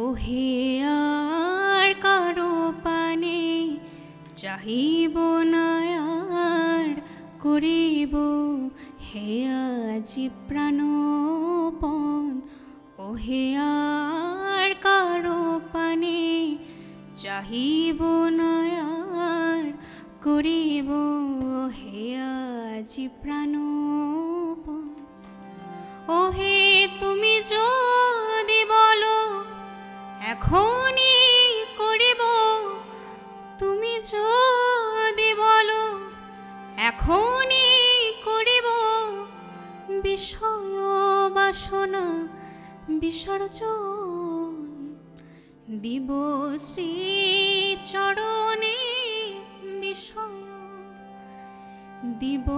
ওহে আর কারও পানে চাহিব না আর করিব। হে আজি প্রাণপণ, ওহে আর কারও পানে চাহিব না আর করিব। হে আজি প্রাণপণ, ওহে এখনই করিব। তুমি যদি বলো, এখনই করিব। বিষয় বাসনা বিসর্জন দিব শ্রী চরণে বিষয় দিব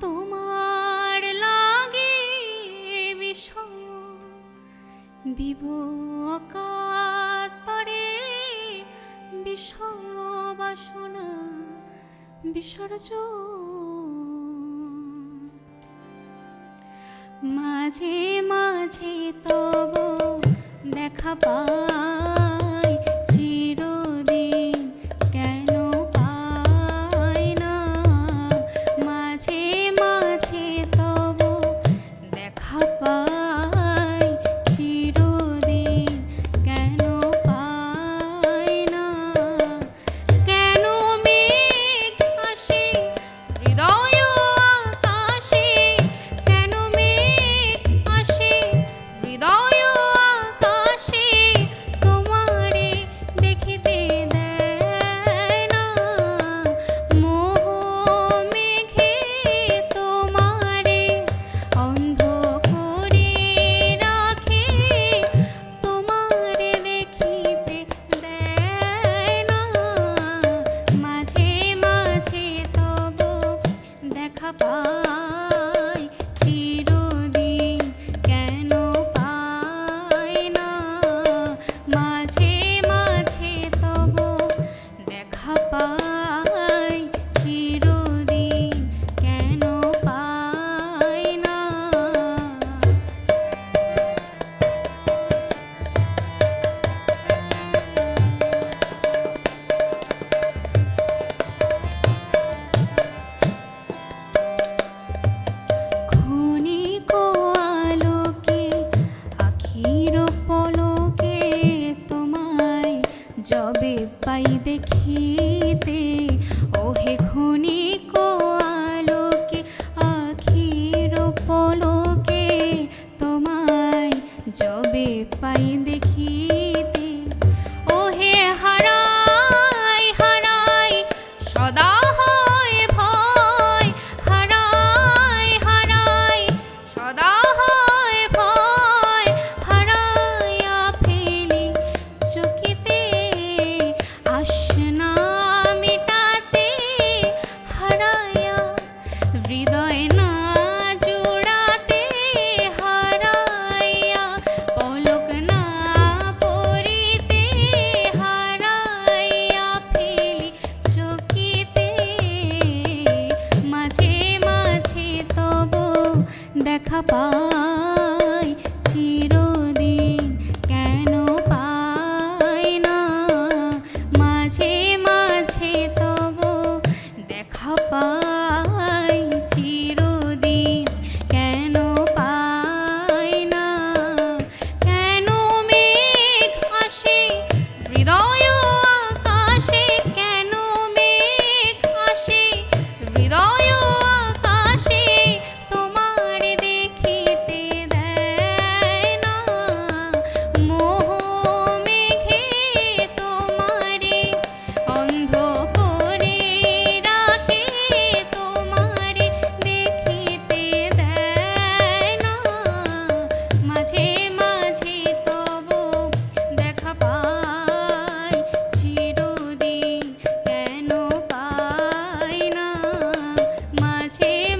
তোমার লাগে। বিষয় দিব অকাতরে বিষয় বাসনা বিসর্জন মাঝে মাঝে তব দেখা পাই। পাই দেখিতে দেখা পাই চিরদিন আছে